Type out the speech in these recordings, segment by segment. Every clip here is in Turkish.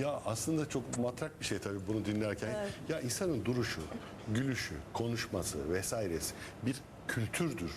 Ya aslında çok matrak bir şey tabii bunu dinlerken. Ya insanın duruşu, gülüşü, konuşması vesairesi bir kültürdür.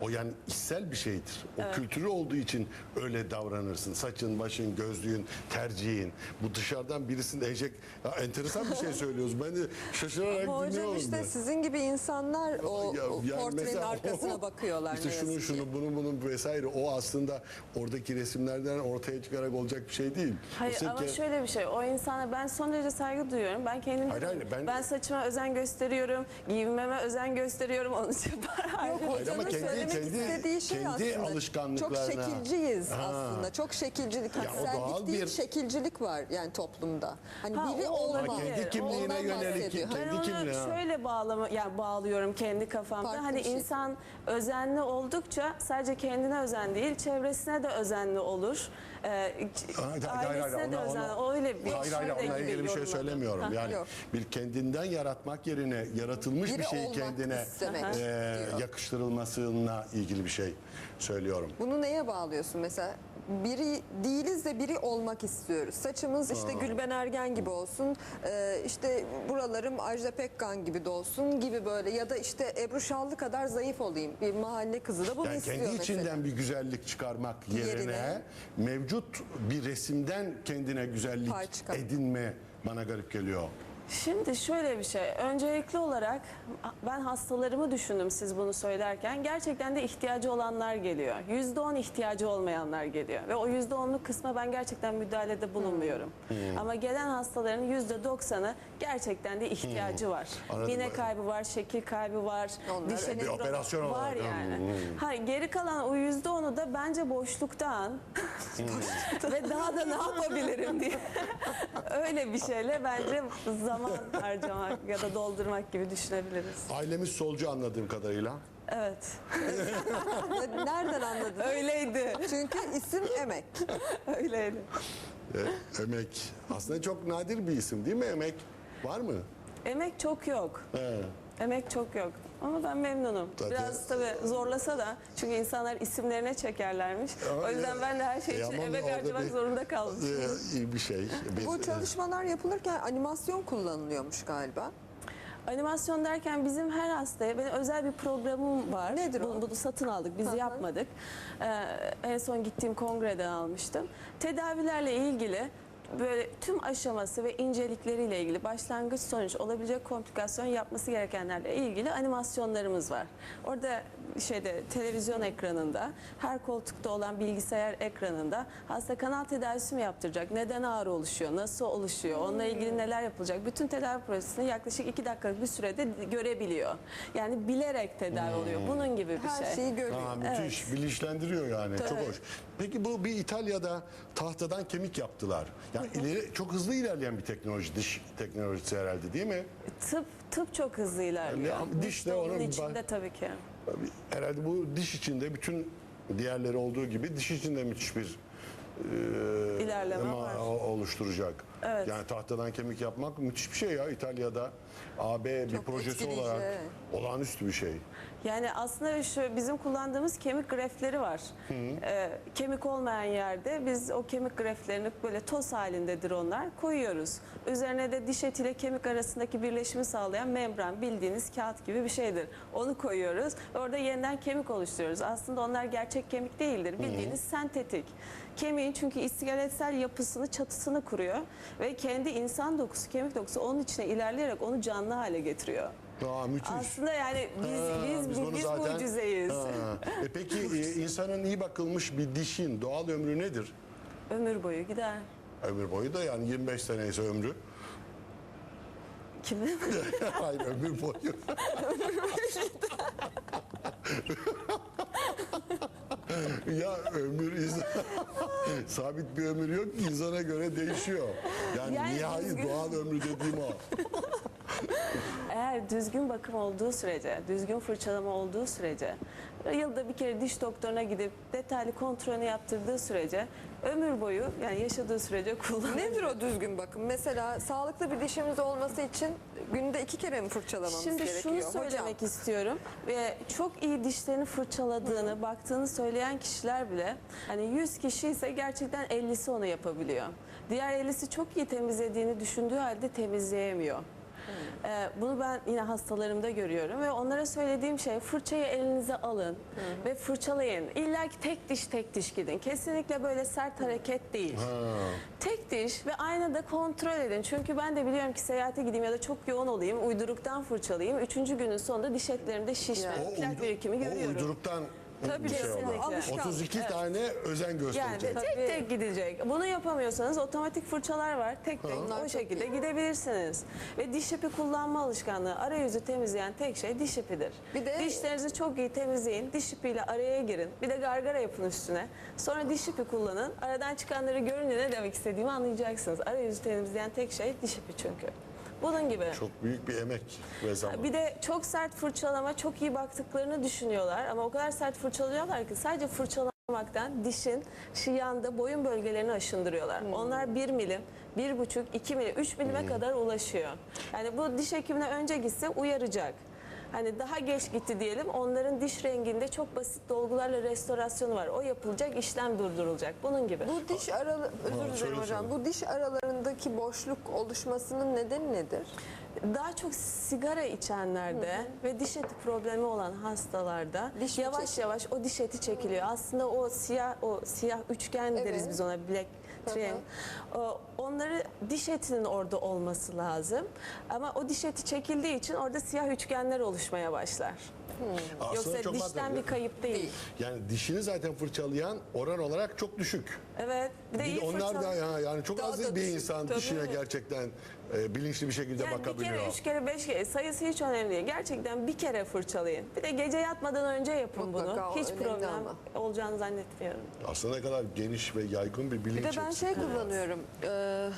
O yani içsel bir şeydir. O kültürü olduğu için öyle davranırsın. Saçın, başın, gözlüğün, tercihin. Bu dışarıdan birisinin eşek... Ya enteresan bir şey söylüyoruz. Ben de şaşırarak Ama hocam dinliyorum. işte ben. sizin gibi insanlar o, Ya- o yani portrenin mesela arkasına o- bakıyorlar İşte şunu şunu bunu bunun vesaire o aslında oradaki resimlerden ortaya çıkarak olacak bir şey değil. Hayır Oysa ama ki- şöyle bir şey. O insana ben son derece saygı duyuyorum. Ben kendim Hayır, hayır, ben- ben... saçıma özen gösteriyorum. Giyinmeme özen gösteriyorum. Onun için Yok Hayır ama kendi- söylemek kendi- istediği şey kendi aslında. alışkanlıklarına. Çok şekilciyiz Ha. aslında. Çok şekilcilik. Ya o doğal Hassellik değil bir- şekilcilik var yani toplumda. Hani Ha, biri olma. olabilir. kendi kimliğine Ondan yönelik bahsediyor. kendi Ben onu kimliği, şöyle bağlama, yani bağlıyorum kendi kafamda. Farklı hani şey. insan özenli oldukça sadece kendine özen değil, çevresine de özenli olur. Ee, Hayır, hayır, hayır, de ona- ona- öyle bir Hayır hayır şöyle onunla ilgili bir şey söylemiyorum. Ha. Yani yok. bir kendinden yaratmak yerine yaratılmış Biri bir şeyi kendine istemek e, diyor. yakıştırılmasına ilgili bir şey söylüyorum. Bunu neye bağlıyorsun mesela? Biri değiliz de biri olmak istiyoruz. Saçımız işte Gülben Ergen gibi olsun, e, işte buralarım Ajda Pekkan gibi de olsun gibi böyle ya da işte Ebru Şallı kadar zayıf olayım. Bir mahalle kızı da bunu Yani istiyor kendi mesela. içinden bir güzellik çıkarmak yerine, Yerine. mevcut bir resimden kendine güzellik Pay çıkar. edinme bana garip geliyor. Şimdi şöyle bir şey. Öncelikli olarak ben hastalarımı düşündüm siz bunu söylerken. Gerçekten de ihtiyacı olanlar geliyor. %10 ihtiyacı olmayanlar geliyor. Ve o %10'luk kısma ben gerçekten müdahalede bulunmuyorum. Ama gelen hastaların %90'ı gerçekten de ihtiyacı var. Anladım. Mine kaybı var, şekil kaybı var, Onlar diş önemli. Bir operasyon var yani. Hayır, geri kalan o %10'u da bence boşluktan ve daha da ne yapabilirim diye öyle bir şeyle bence zaman harcamak ya da doldurmak gibi düşünebiliriz. Ailemiz solcu anladığım kadarıyla. Evet. Ne- Nereden anladın? Öyleydi. Çünkü isim emek. Öyleydi. E, emek. Aslında çok nadir bir isim değil mi emek? Var mı? Emek çok yok. He. Emek çok yok. Ama ben memnunum. Zaten- Biraz tabii zorlasa da çünkü insanlar isimlerine çekerlermiş. Ama o yüzden ya- ben de her şey E için emek harcamak bir- zorunda kaldım. e, iyi bir şey. Bir- Bu çalışmalar yapılırken animasyon kullanılıyormuş galiba. Animasyon derken bizim her hastaya benim özel bir programım var. Nedir o? Bunu, bunu satın aldık, biz Hı hı. yapmadık. Ee, en son gittiğim kongreden almıştım. Tedavilerle ilgili böyle tüm aşaması ve incelikleriyle ilgili başlangıç sonuç olabilecek komplikasyon yapması gerekenlerle ilgili animasyonlarımız var. Orada şeyde televizyon ekranında her koltukta olan bilgisayar ekranında hasta kanal tedavisi mi yaptıracak? Neden ağrı oluşuyor? Nasıl oluşuyor? Onunla ilgili neler yapılacak? Bütün tedavi prosesini yaklaşık iki dakikalık bir sürede görebiliyor. Yani bilerek tedavi oluyor. Bunun gibi bir Her şey. şeyi görüyor. Ha, müthiş. Bilinçlendiriyor yani. Çok Tabii. hoş. Peki bu bir İtalya'da tahtadan kemik yaptılar. Yani ileri çok hızlı ilerleyen bir teknoloji, diş teknolojisi herhalde değil mi? Tıp tıp çok hızlı ilerliyor. Yani diş de onun içinde tabii ki. Herhalde bu diş içinde bütün diğerleri olduğu gibi diş içinde müthiş bir e, İlerleme var. oluşturacak. Evet. Yani tahtadan kemik yapmak müthiş bir şey ya İtalya'da. AB bir Çok projesi etkileyici, olarak evet. olağanüstü bir şey. Yani aslında şu bizim kullandığımız kemik greftleri var. Ee, kemik olmayan yerde biz o kemik greftlerini böyle toz halindedir onlar koyuyoruz. Üzerine de diş etiyle kemik arasındaki birleşimi sağlayan membran bildiğiniz kağıt gibi bir şeydir. Onu koyuyoruz. Orada yeniden kemik oluşturuyoruz. Aslında onlar gerçek kemik değildir. Bildiğiniz sentetik. Kemiğin çünkü iskeletsel yapısını, çatısını kuruyor ve kendi insan dokusu, kemik dokusu onun içine ilerleyerek onu canlı hale getiriyor. Aa, müthiş. Aslında yani biz Ha, biz biz, biz zaten- mucizeyiz. Ha. E peki e, insanın iyi bakılmış bir dişin doğal ömrü nedir? Ömür boyu gider. Ömür boyu da yani 25 sene ise ömrü. Kimin? Hayır ömür boyu. ya ömür insan sabit bir ömür yok ki insana göre değişiyor. Yani, Yani nihai düzgün- doğal ömrü dediğim o. Eğer düzgün bakım olduğu sürece, düzgün fırçalama olduğu sürece, yılda bir kere diş doktoruna gidip detaylı kontrolünü yaptırdığı sürece ömür boyu yani yaşadığı sürece kullanır. Nedir o düzgün bakım? Mesela sağlıklı bir dişimiz olması için günde iki kere mi fırçalamamız Şimdi gerekiyor? şunu Hocam, söylemek istiyorum ve çok iyi dişlerini fırçaladığını, baktığını söyleyen kişiler bile hani 100 kişi ise gerçekten 50'si onu yapabiliyor. Diğer ellisi çok iyi temizlediğini düşündüğü halde temizleyemiyor. Ee, bunu ben yine hastalarımda görüyorum ve onlara söylediğim şey fırçayı elinize alın ve fırçalayın. İlla ki tek diş tek diş gidin. Kesinlikle böyle sert hareket değil. Tek diş ve aynada kontrol edin. Çünkü ben de biliyorum ki seyahate gideyim ya da çok yoğun olayım, uyduruktan fırçalayayım. Üçüncü günün sonunda diş etlerimde şişme, O, plak birikimi o görüyorum. uyduruktan Tabii, şey kesinlikle. Alışkanlık. 32 tane özen Yani gösterecek. tek tek gidecek. Bunu yapamıyorsanız otomatik fırçalar var. Tek tek Onlar o çok şekilde gidebilirsiniz. Ve diş ipi kullanma alışkanlığı arayüzü temizleyen tek şey diş ipidir. Bir de- Dişlerinizi çok iyi temizleyin. Diş ipiyle araya girin. Bir de gargara yapın üstüne. Sonra diş ipi kullanın. Aradan çıkanları görünce ne demek istediğimi anlayacaksınız. Arayüzü temizleyen tek şey diş ipi çünkü. Bunun gibi. Çok büyük bir emek ve zaman. Bir de çok sert fırçalama çok iyi baktıklarını düşünüyorlar ama o kadar sert fırçalıyorlar ki sadece fırçalamaktan dişin şu yanda boyun bölgelerini aşındırıyorlar. Onlar 1 milim, 1,5, 2 milim, 3 milime kadar ulaşıyor. Yani bu diş hekimine önce gitse uyaracak. Hani daha geç gitti diyelim onların diş renginde çok basit dolgularla restorasyonu var. O yapılacak, işlem durdurulacak. Bunun gibi. Bu diş aralı özür dilerim hocam. Bu diş aralarındaki boşluk oluşmasının nedeni nedir? Daha çok sigara içenlerde ve diş eti problemi olan hastalarda Diş yavaş çekiliyor? yavaş o diş eti çekiliyor. Aslında o siyah o siyah üçgen deriz Evet. biz ona black triangle. O- Onları diş etinin orada olması lazım. Ama o diş eti çekildiği için orada siyah üçgenler oluşmaya başlar. Aslında Yoksa çok dişten mantıklı. bir kayıp değil. Değil. Yani dişini zaten fırçalayan oran olarak çok düşük. Evet. Bir de Bir iyi de onlar da ya, yani çok Daha az da bir düşük. insan Tabii. dişine gerçekten e, bilinçli bir şekilde Yani bir bakabiliyor. kere, üç kere, beş kere sayısı hiç önemli değil. Gerçekten bir kere fırçalayın. Bir de gece yatmadan önce yapın Mutlaka bunu. Hiç önemli problem ama. olacağını zannetmiyorum. Aslında ne kadar geniş ve yaygın bir bilinç Bir de ben şey kullanıyorum. Ee,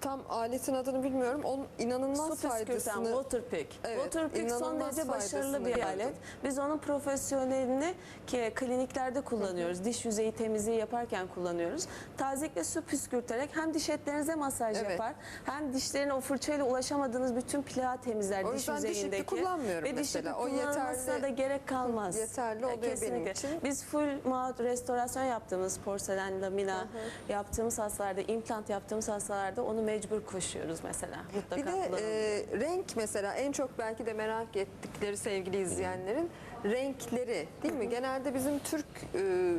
tam aletin adını bilmiyorum. Onun inanılmaz Su faydasını Waterpik. Evet, Waterpik son derece başarılı bir alet. Biz onun profesyonelini ki kliniklerde kullanıyoruz. Diş yüzeyi temizliği yaparken kullanıyoruz. Tazelikle su püskürterek hem diş etlerinize masaj Evet. yapar hem dişlerine o fırçayla ulaşamadığınız bütün plağı temizler O diş yüzeyindeki. kullanmıyorum Ve mesela. O yeterli- da gerek kalmaz. yeterli oluyor benim Kesinlikle. için. Biz full mouth restorasyon yaptığımız porselen, lamina yaptığımız hastalarda, implant yaptığımız hastalarda onu mecbur koşuyoruz mesela. Mutlaka Bir de e, renk mesela en çok belki de merak ettikleri sevgili izleyenlerin renkleri değil mi? Genelde bizim Türk e,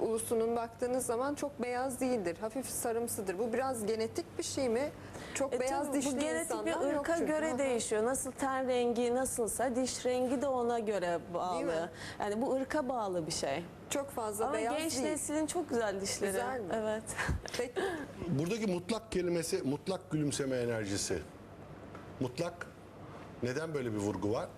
ulusunun baktığınız zaman çok beyaz değildir. Hafif sarımsıdır. Bu biraz genetik bir şey mi? Çok E beyaz tabii dişli bu genetik bir ırka çünkü. göre hı. değişiyor. Nasıl ten rengi nasılsa diş rengi de ona göre bağlı. Yani bu ırka bağlı bir şey. Çok fazla Ama beyaz genç değil. neslin çok güzel dişleri. Güzel mi? Evet. Peki, Buradaki mutlak kelimesi mutlak gülümseme enerjisi. Mutlak neden böyle bir vurgu var?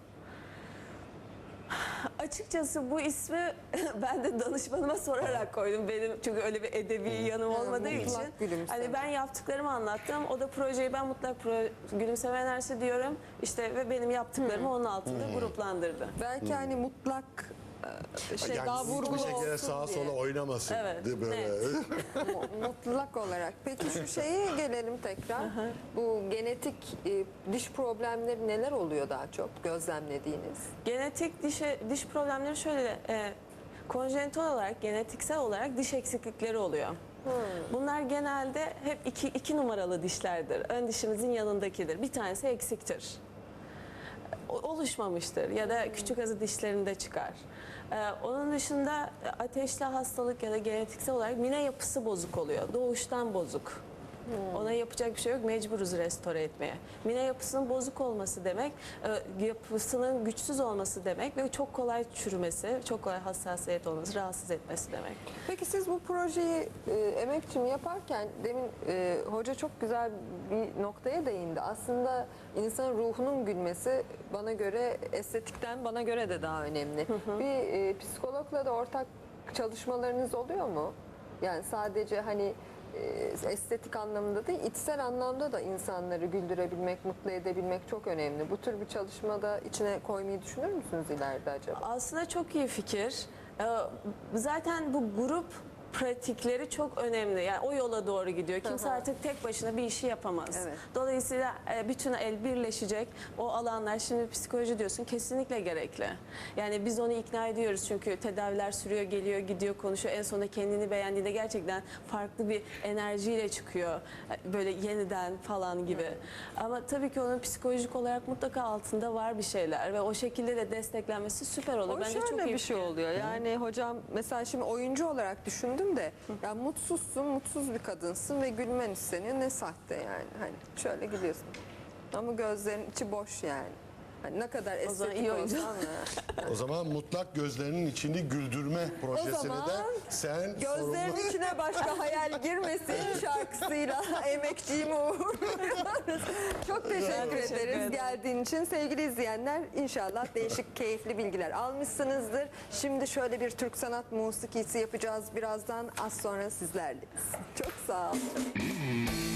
Açıkçası bu ismi ben de danışmanıma sorarak koydum. Benim çünkü öyle bir edebi yanım olmadığı mutlak için. gülümseme. Hani ben yaptıklarımı anlattım. O da projeyi ben mutlak pro, gülümseme enerjisi diyorum. İşte ve benim yaptıklarımı onun altında gruplandırdı. belki hani mutlak e, şey yani daha vurgulu hiçbir şekilde olsun sağa diye. sola oynamasın. Evet, Değil mi? böyle. Mu- mutlak olarak. Peki şu şeye gelelim tekrar. Bu genetik e, diş problemleri neler oluyor daha çok gözlemlediğiniz? Genetik diş, diş problemleri şöyle e, konjenital olarak, genetiksel olarak diş eksiklikleri oluyor. Bunlar genelde hep iki, iki numaralı dişlerdir. Ön dişimizin yanındakidir. Bir tanesi eksiktir. Oluşmamıştır ya da küçük azı dişlerinde çıkar. Ee, onun dışında ateşli hastalık ya da genetiksel olarak mine yapısı bozuk oluyor. Doğuştan bozuk. Ona yapacak bir şey yok. Mecburuz restore etmeye. Mine yapısının bozuk olması demek, e, yapısının güçsüz olması demek ve çok kolay çürümesi, çok kolay hassasiyet olması, rahatsız etmesi demek. Peki siz bu projeyi e, emekçim yaparken demin e, hoca çok güzel bir noktaya değindi. Aslında insanın ruhunun gülmesi bana göre estetikten bana göre de daha önemli. Bir e, psikologla da ortak çalışmalarınız oluyor mu? Yani sadece hani estetik anlamında değil, içsel anlamda da insanları güldürebilmek, mutlu edebilmek çok önemli. Bu tür bir çalışmada içine koymayı düşünür müsünüz ileride acaba? Aslında çok iyi fikir. Ee, Zaten bu grup pratikleri çok önemli. Yani o yola doğru gidiyor. Kimse artık tek başına bir işi yapamaz. Evet. Dolayısıyla e, bütün el birleşecek o alanlar şimdi psikoloji diyorsun kesinlikle gerekli. Yani biz onu ikna ediyoruz çünkü tedaviler sürüyor, geliyor, gidiyor, konuşuyor. En sonunda kendini beğendiğinde gerçekten farklı bir enerjiyle çıkıyor. E, Böyle yeniden falan gibi. Ama tabii ki onun psikolojik olarak mutlaka altında var bir şeyler ve o şekilde de desteklenmesi süper olur. O Bence şöyle çok iyi bir şey fikir. oluyor. Yani hocam mesela şimdi oyuncu olarak düşündüm de ya mutsuzsun, mutsuz bir kadınsın ve gülmen isteniyor. Ne sahte yani. Hani şöyle gülüyorsun. Ama gözlerin içi boş yani. Hani ne kadar O zaman estetik iyi oyuncu. olsan da. O zaman mutlak gözlerinin içini güldürme projesini zaman de sen Gözlerin sorumlu- içine başka hayal girmesin şarkısıyla emekçiğimi uğurluyoruz. Çok teşekkür teşekkür ederiz ederim. geldiğin için. Sevgili izleyenler inşallah değişik keyifli bilgiler almışsınızdır. Şimdi şöyle bir Türk sanat musikisi yapacağız birazdan az sonra sizlerleyiz. Çok sağ olun.